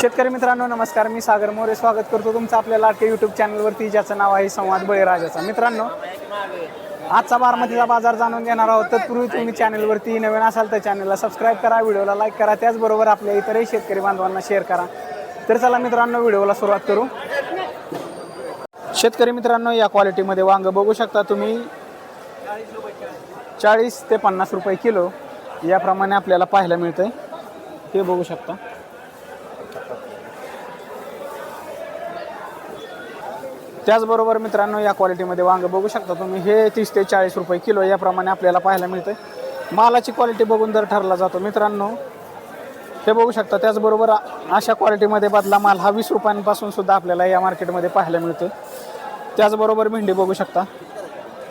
शेतकरी मित्रांनो नमस्कार. मी सागर मोरे. स्वागत करतो तुमचं आपल्या लाटके यूट्यूब चॅनलवरती ज्याचं नाव आहे संवाद बळीराजाचा. मित्रांनो आजचा बारामतीचा बाजार जाणून घेणार आहोत. तत्पूर्वी तुम्ही चॅनलवरती नवीन असाल तर चॅनलला सबस्क्राईब करा व्हिडिओला लाईक करा. त्याचबरोबर आपल्या इतरही शेतकरी बांधवांना शेअर करा. तर चला मित्रांनो व्हिडिओला सुरुवात करू. शेतकरी मित्रांनो या क्वालिटीमध्ये वांगं बघू शकता तुम्ही. चाळीस ते पन्नास रुपये किलो याप्रमाणे आपल्याला पाहायला मिळतंय. हे बघू शकता. त्याचबरोबर मित्रांनो या क्वालिटीमध्ये वांग बघू शकता तुम्ही. हे तीस ते चाळीस रुपये किलो याप्रमाणे आपल्याला पाहायला मिळतं मालाची क्वालिटी बघून दर ठरला जातो. मित्रांनो हे बघू शकता. त्याचबरोबर अशा क्वालिटीमध्ये बदला माल हा वीस रुपयांपासून सुद्धा आपल्याला या मार्केटमध्ये पाहायला मिळतो त्याचबरोबर भेंडी बघू शकता.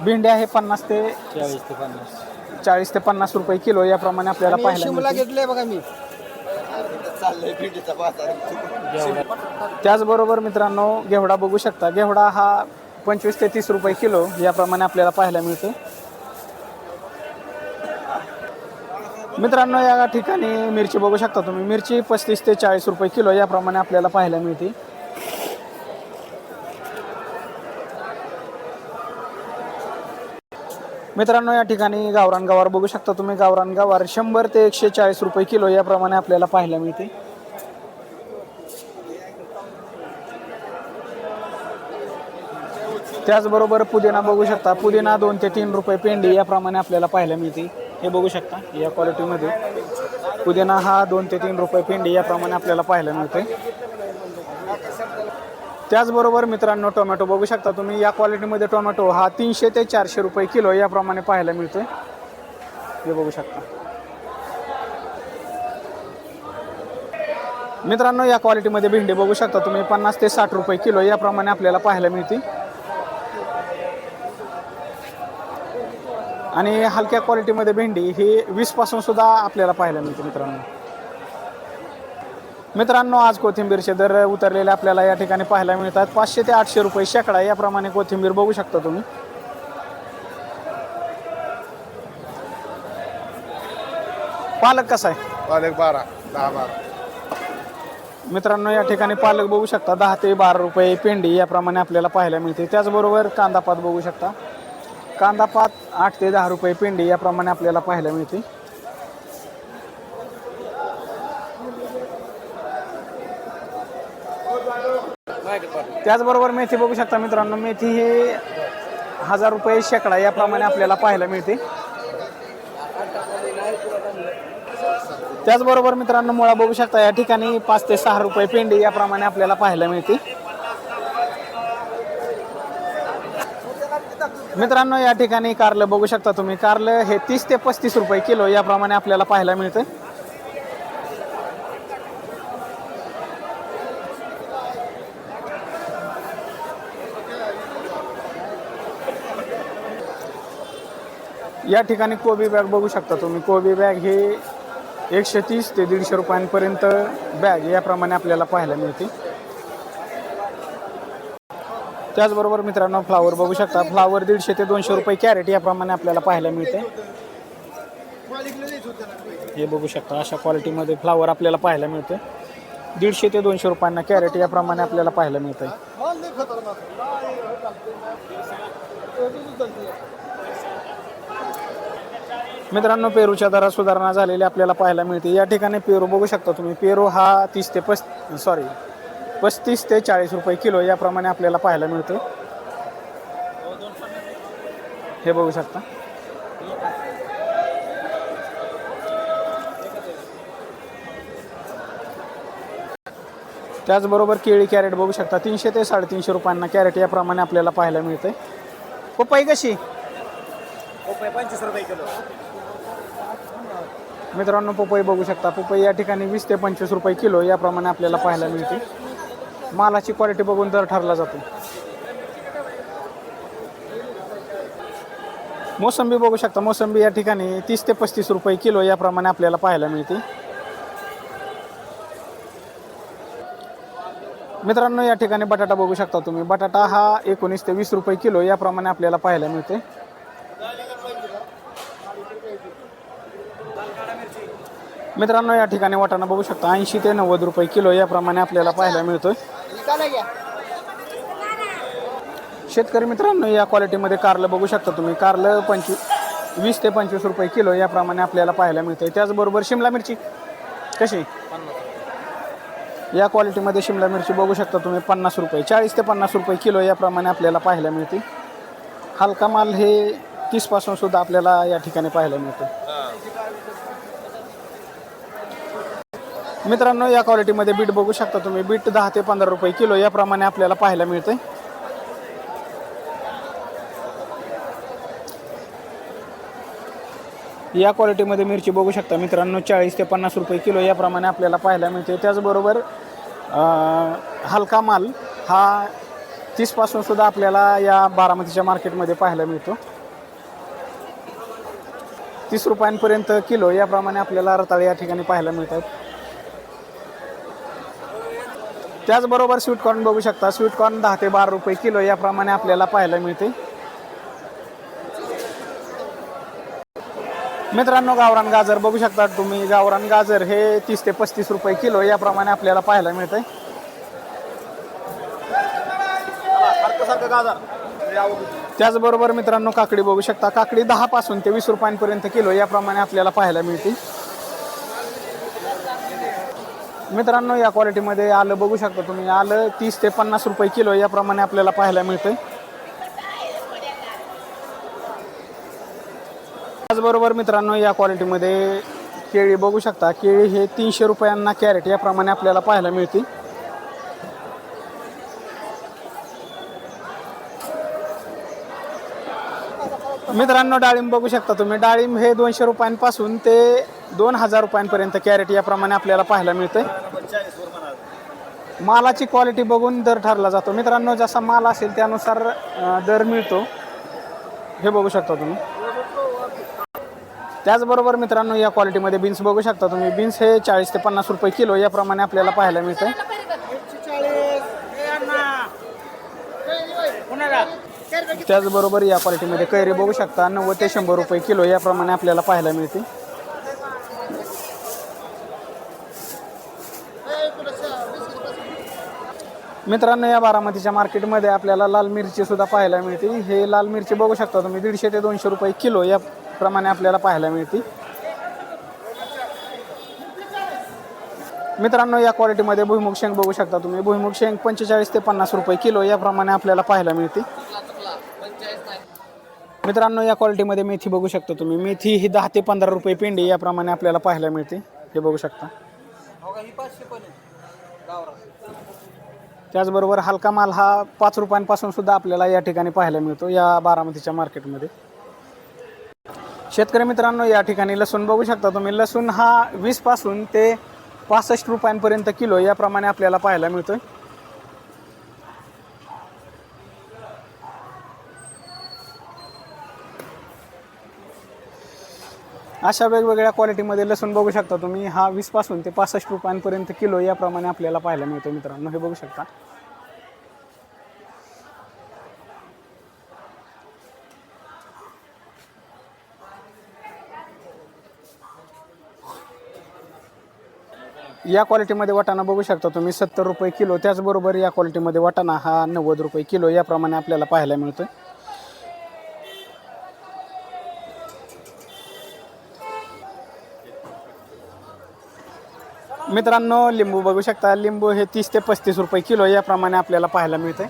भेंडी आहे पन्नास ते चाळीस ते पन्नास. चाळीस ते पन्नास रुपये किलो याप्रमाणे आपल्याला पाहायला मिळते बघा मी. त्याचबरोबर मित्रांनो घेवडा बघू शकता. घेवडा हा पंचवीस ते तीस रुपये किलो याप्रमाणे आपल्याला पाहायला मिळतो मित्रांनो या ठिकाणी मिरची बघू शकता तुम्ही. मिरची पस्तीस ते चाळीस रुपये किलो याप्रमाणे आपल्याला पाहायला मिळते. मित्रांनो या ठिकाणी गावरान गवार बघू शकता तुम्ही. गावरान गवार शंभर ते एकशे चाळीस रुपये किलो याप्रमाणे आपल्याला पाहायला मिळते. त्याचबरोबर पुदिना बघू शकता. पुदिना दोन ते तीन रुपये पेंडी याप्रमाणे आपल्याला पाहायला मिळते. हे बघू शकता या क्वालिटीमध्ये. पुदिना हा दोन ते तीन रुपये पेंडी याप्रमाणे आपल्याला पाहायला मिळते त्याचबरोबर मित्रांनो टोमॅटो बघू शकता तुम्ही. या क्वालिटीमध्ये टोमॅटो हा तीनशे ते चारशे रुपये किलो याप्रमाणे पाहायला मिळतोय. हे बघू शकता. मित्रांनो या क्वालिटीमध्ये भेंडी बघू शकता तुम्ही. पन्नास ते साठ रुपये किलो याप्रमाणे आपल्याला पाहायला मिळते आणि हलक्या क्वालिटीमध्ये भेंडी ही वीसपासून सुद्धा आपल्याला पाहायला मिळते मित्रांनो. मित्रांनो आज कोथिंबीरचे दर उतरलेले आपल्याला या ठिकाणी पाहायला मिळतात. पाचशे ते आठशे रुपये शेकडा याप्रमाणे कोथिंबीर बघू शकता तुम्ही. पालक कसा आहे? पालक बारा दहा बारा. मित्रांनो या ठिकाणी पालक बघू शकता. दहा ते बारा रुपये पेंडी याप्रमाणे आपल्याला पाहायला मिळते. त्याचबरोबर कांदा पात बघू शकता. कांदा पात आठ ते दहा रुपये पेंडी याप्रमाणे आपल्याला पाहायला मिळते. त्याचबरोबर मेथी बघू शकता मित्रांनो. मेथी ही हजार रुपये शेकडा याप्रमाणे आपल्याला पाहायला मिळते. त्याचबरोबर मित्रांनो मुळा बघू शकता या ठिकाणी पाच ते सहा रुपये पेंडी याप्रमाणे आपल्याला पाहायला मिळते. मित्रांनो या ठिकाणी कारलं बघू शकता तुम्ही. कारलं हे तीस ते पस्तीस रुपये किलो याप्रमाणे आपल्याला पाहायला मिळतं. या ठिकाणी कोबी बॅग बघू शकता तुम्ही. कोबी बॅग हे एकशे तीस ते दीडशे रुपयांपर्यंत बॅग याप्रमाणे आपल्याला पाहायला मिळते. त्याचबरोबर मित्रांनो फ्लावर बघू शकता. फ्लावर दीडशे ते दोनशे रुपये कॅरेट याप्रमाणे आपल्याला पाहायला मिळते. हे बघू शकता अशा क्वालिटीमध्ये फ्लावर आपल्याला पाहायला मिळते. दीडशे ते दोनशे रुपयांना कॅरेट याप्रमाणे आपल्याला पाहायला मिळते मित्रांनो पेरूच्या दरात सुधारणा झालेली आपल्याला पाहायला मिळते. या ठिकाणी पेरू बघू शकता तुम्ही. पेरू हा तीस ते पस सॉरी पस्तीस ते चाळीस रुपये किलो याप्रमाणे आपल्याला पाहायला मिळतं हे बघू शकता. त्याचबरोबर केळी कॅरेट बघू शकता. तीनशे ते साडेतीनशे रुपयांना कॅरेट याप्रमाणे आपल्याला पाहायला मिळते पपई कशी? पंचवीस रुपये किलो. मित्रांनो पपई बघू शकता. पपई या ठिकाणी वीस ते पंचवीस रुपये किलो याप्रमाणे आपल्याला पाहायला मिळते. मालाची क्वालिटी बघून दर ठरला जातो. मोसंबी बघू शकता. मोसंबी या ठिकाणी तीस ते पस्तीस रुपये किलो याप्रमाणे आपल्याला पाहायला मिळते. मित्रांनो या ठिकाणी बटाटा बघू शकता तुम्ही. बटाटा हा एकोणीस ते वीस रुपये किलो याप्रमाणे आपल्याला पाहायला मिळते. मित्रांनो या ठिकाणी वाटाणा बघू शकता. ऐंशी ते नव्वद रुपये किलो याप्रमाणे आपल्याला पाहायला मिळतोय. शेतकरी मित्रांनो या क्वालिटीमध्ये कारलं बघू शकता तुम्ही. कारलं पंचवीस वीस ते पंचवीस रुपये किलो याप्रमाणे आपल्याला पाहायला मिळतंय. त्याचबरोबर शिमला मिरची कशी? या क्वालिटीमध्ये शिमला मिरची बघू शकता तुम्ही पन्नास रुपये चाळीस ते पन्नास रुपये किलो याप्रमाणे आपल्याला पाहायला मिळते. हलका माल हे तीसपासून सुद्धा आपल्याला या ठिकाणी पाहायला मिळतो मित्रांनो या क्वालिटीमध्ये बीट बघू शकता तुम्ही. बीट दहा ते पंधरा रुपये किलो याप्रमाणे आपल्याला पाहायला मिळते या क्वालिटीमध्ये मिरची बघू शकता मित्रांनो चाळीस ते पन्नास रुपये किलो याप्रमाणे आपल्याला पाहायला मिळते त्याचबरोबर हलका माल हा तीसपासून सुद्धा आपल्याला या बारामतीच्या मार्केटमध्ये पाहायला मिळतो. तीस रुपयांपर्यंत किलो याप्रमाणे आपल्याला रताळे या ठिकाणी पाहायला मिळतात. त्याचबरोबर स्वीटकॉर्न बघू शकता. स्वीटकॉर्न दहा ते बारा रुपये किलो याप्रमाणे आपल्याला पाहायला मिळते. मित्रांनो गावरान गाजर बघू शकता तुम्ही. गावरान गाजर हे तीस ते पस्तीस रुपये किलो याप्रमाणे आपल्याला पाहायला मिळते गाजर. त्याचबरोबर मित्रांनो काकडी बघू शकता. काकडी दहा पासून ते वीस रुपयांपर्यंत किलो याप्रमाणे आपल्याला पाहायला मिळते. मित्रांनो या क्वालिटीमध्ये आलं बघू शकता तुम्ही. आलं तीस ते पन्नास रुपये किलो याप्रमाणे आपल्याला पाहायला मिळतं त्याचबरोबर मित्रांनो या क्वालिटीमध्ये केळी बघू शकता. केळी हे तीनशे रुपयांना कॅरेट याप्रमाणे आपल्याला पाहायला मिळते. मित्रांनो डाळिंब बघू शकता तुम्ही. डाळिंब हे दोनशे रुपयांपासून ते दोन हजार रुपयांपर्यंत कॅरेट याप्रमाणे आपल्याला पाहायला मिळते मालाची क्वालिटी बघून दर ठरला जातो. मित्रांनो जसा माल असेल त्यानुसार दर मिळतो. हे बघू शकता तुम्ही. त्याचबरोबर मित्रांनो या क्वालिटीमध्ये बीन्स बघू शकता तुम्ही. बीन्स हे चाळीस ते पन्नास रुपये किलो याप्रमाणे आपल्याला पाहायला मिळतं त्याचबरोबर या क्वालिटीमध्ये कैरी बघू शकता. नव्वद ते शंभर रुपये किलो याप्रमाणे आपल्याला पाहायला मिळते. मित्रांनो या बारामतीच्या मार्केटमध्ये आपल्याला लाल मिरची सुद्धा पाहायला मिळते. हे लाल मिरची बघू शकता तुम्ही. दीडशे ते दोनशे रुपये किलो या प्रमाणे आपल्याला पाहायला मिळते. मित्रांनो या क्वालिटीमध्ये भुईमुग शेंग बघू शकता तुम्ही. भुईमुग शेंग पंचेचाळीस ते पन्नास रुपये किलो याप्रमाणे आपल्याला पाहायला मिळते. मित्रांनो या क्वालिटीमध्ये मेथी बघू शकता तुम्ही. मेथी ही दहा ते पंधरा रुपये पेंडी याप्रमाणे आपल्याला पाहायला मिळते. हे बघू शकता. त्याचबरोबर हलका माल हा पाच रुपयांपासून सुद्धा आपल्याला या ठिकाणी पाहायला मिळतो या बारामतीच्या मार्केटमध्ये. शेतकरी मित्रांनो या ठिकाणी लसूण बघू शकता तुम्ही. लसूण हा वीसपासून ते पासष्ट रुपयांपर्यंत किलो याप्रमाणे आपल्याला पाहायला मिळतोय. अशा वेगवेगळ्या क्वालिटीमध्ये लसूण बघू शकता तुम्ही. हा वीसपासून ते पासष्ट रुपयांपर्यंत किलो याप्रमाणे आपल्याला पाहायला मिळतो मित्रांनो. हे बघू शकता. या क्वालिटीमध्ये वाटाणा बघू शकता तुम्ही सत्तर रुपये किलो. त्याचबरोबर या क्वालिटीमध्ये वाटाणा हा नव्वद रुपये किलो याप्रमाणे आपल्याला पाहायला मिळतो मित्रांनो लिंबू बघू शकता. लिंबू हे तीस ते पस्तीस रुपये किलो याप्रमाणे आपल्याला पाहायला मिळतंय.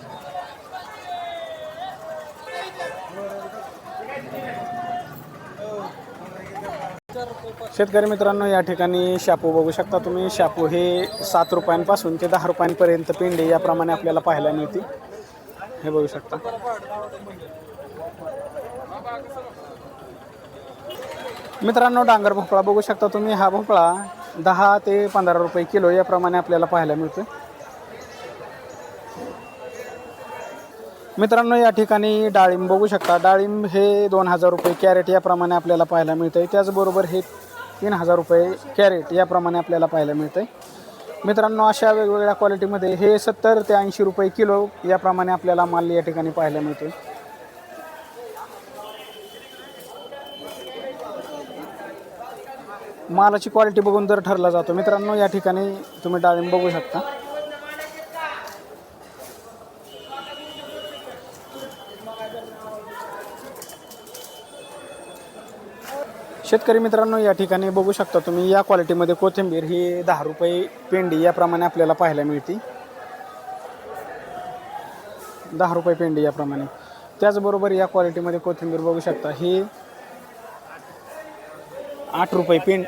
शेतकरी मित्रांनो या ठिकाणी शापू बघू शकता तुम्ही. शापू हे सात रुपयांपासून ते दहा रुपयांपर्यंत पिंडे याप्रमाणे आपल्याला पाहायला मिळते. हे बघू शकता. मित्रांनो डांगर भोपळा बघू शकता तुम्ही. हा भोपळा दहा ते पंधरा रुपये किलो याप्रमाणे आपल्याला पाहायला मिळतो मित्रांनो या ठिकाणी डाळिंब बघू शकता. डाळिंब हे दोन हजार रुपये कॅरेट याप्रमाणे आपल्याला पाहायला मिळतं आहे त्याचबरोबर हे तीन हजार रुपये कॅरेट याप्रमाणे आपल्याला पाहायला मिळतं आहे मित्रांनो अशा वेगवेगळ्या क्वालिटीमध्ये हे सत्तर ते ऐंशी रुपये किलो याप्रमाणे आपल्याला माल या ठिकाणी पाहायला मिळतो मालाची क्वालिटी बघून दर ठरला जातो. मित्रांनो या ठिकाणी तुम्ही डाळिंब बघू शकता. शेतकरी मित्रांनो या ठिकाणी बघू शकता तुम्ही या क्वालिटीमध्ये कोथिंबीर ही दहा रुपये पेंडी याप्रमाणे आपल्याला पाहायला मिळते. दहा रुपये पेंडी याप्रमाणे. त्याचबरोबर या क्वालिटीमध्ये कोथिंबीर बघू शकता ही आठ रुपये पेंड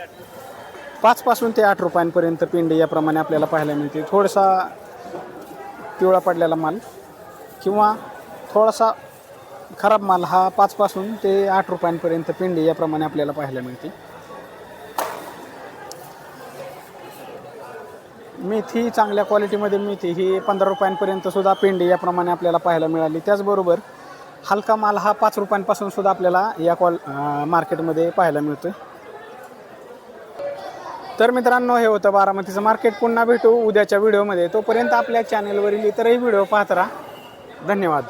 पाचपासून ते आठ रुपयांपर्यंत पेंडी याप्रमाणे आपल्याला पाहायला मिळते. थोडासा पिवळा पडलेला माल किंवा थोडासा खराब माल हा पाचपासून ते आठ रुपयांपर्यंत पेंडी याप्रमाणे आपल्याला पाहायला मिळते. मेथी चांगल्या क्वालिटीमध्ये मेथी ही पंधरा रुपयांपर्यंत सुद्धा पेंडी याप्रमाणे आपल्याला पाहायला मिळाली. त्याचबरोबर हलका माल हा पाच रुपयांपासून सुद्धा आपल्याला या क्वाल मार्केटमध्ये पाहायला मिळतोय. तर मित्रांनो हे होतं बारामतीचं मार्केट. पुन्हा भेटू उद्याच्या व्हिडिओमध्ये. तोपर्यंत आपल्या चॅनलवरील इतरही व्हिडिओ पाहत राहा. धन्यवाद.